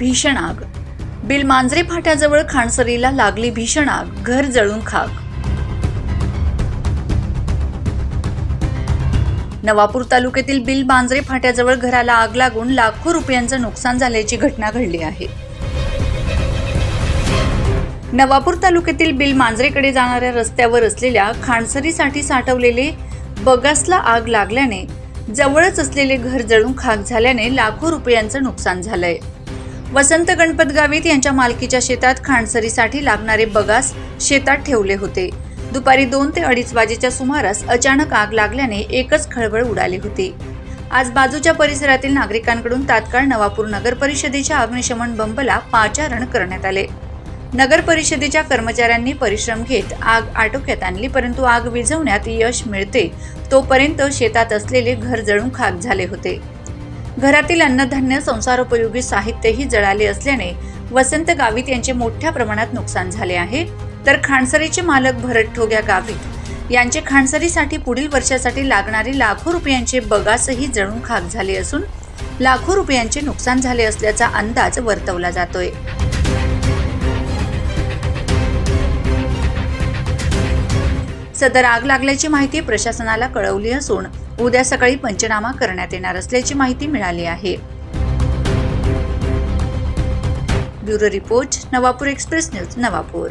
भीषण आग. बिल मांजरे फाट्याजवळ खाणसरीला लागली भीषण आग. घर जळून खाक. नवापूर तालुक्यातील बिल मांजरे फाट्याजवळ घराला आग लागून लाखो रुपयांचं नुकसान झाल्याची घटना घडली आहे. नवापूर तालुक्यातील बिल मांजरेकडे जाणाऱ्या रस्त्यावर असलेल्या खाणसरीसाठी साठवलेले बगासला आग लागल्याने जवळच असलेले घर जळून खाक झाल्याने लाखो रुपयांचं नुकसान झालंय. वसंत गणपत गावित यांच्या मालकीच्या शेतात खाणसरीसाठी लागणारे बगास शेतात ठेवले होते. दुपारी दोन ते अडीच वाजेच्या सुमारास अचानक आग लागल्याने एकच खळबळ उडाली होती. आज बाजूच्या परिसरातील नागरिकांकडून तात्काळ नवापूर नगर परिषदेच्या अग्निशमन बंबला पाचारण करण्यात आले. नगर परिषदेच्या कर्मचाऱ्यांनी परिश्रम घेत आग आटोक्यात आणली परंतु आग विझवण्यात यश मिळते तोपर्यंत शेतात असलेले घर जळून खाक झाले होते. घरातील अन्नधान्य संसारोपयोगी साहित्यही जळाले असल्याने वसंत गावित यांचे मोठ्या प्रमाणात नुकसान झाले आहे. तर खाणसरीचे मालक भरत ठोग्या गावित यांचे खाणसरीसाठी पुढील वर्षासाठी लागणारे लाखो रुपयांचे बगासही जळून खाक झाले असून लाखो रुपयांचे नुकसान झाले असल्याचा अंदाज वर्तवला जातोय. सदर आग लागल्याची माहिती प्रशासनाला कळवली असून उद्या सकाळी पंचनामा करण्यात येणार असल्याची माहिती मिळाली आहे. Bureau report Navapur express news Navapur.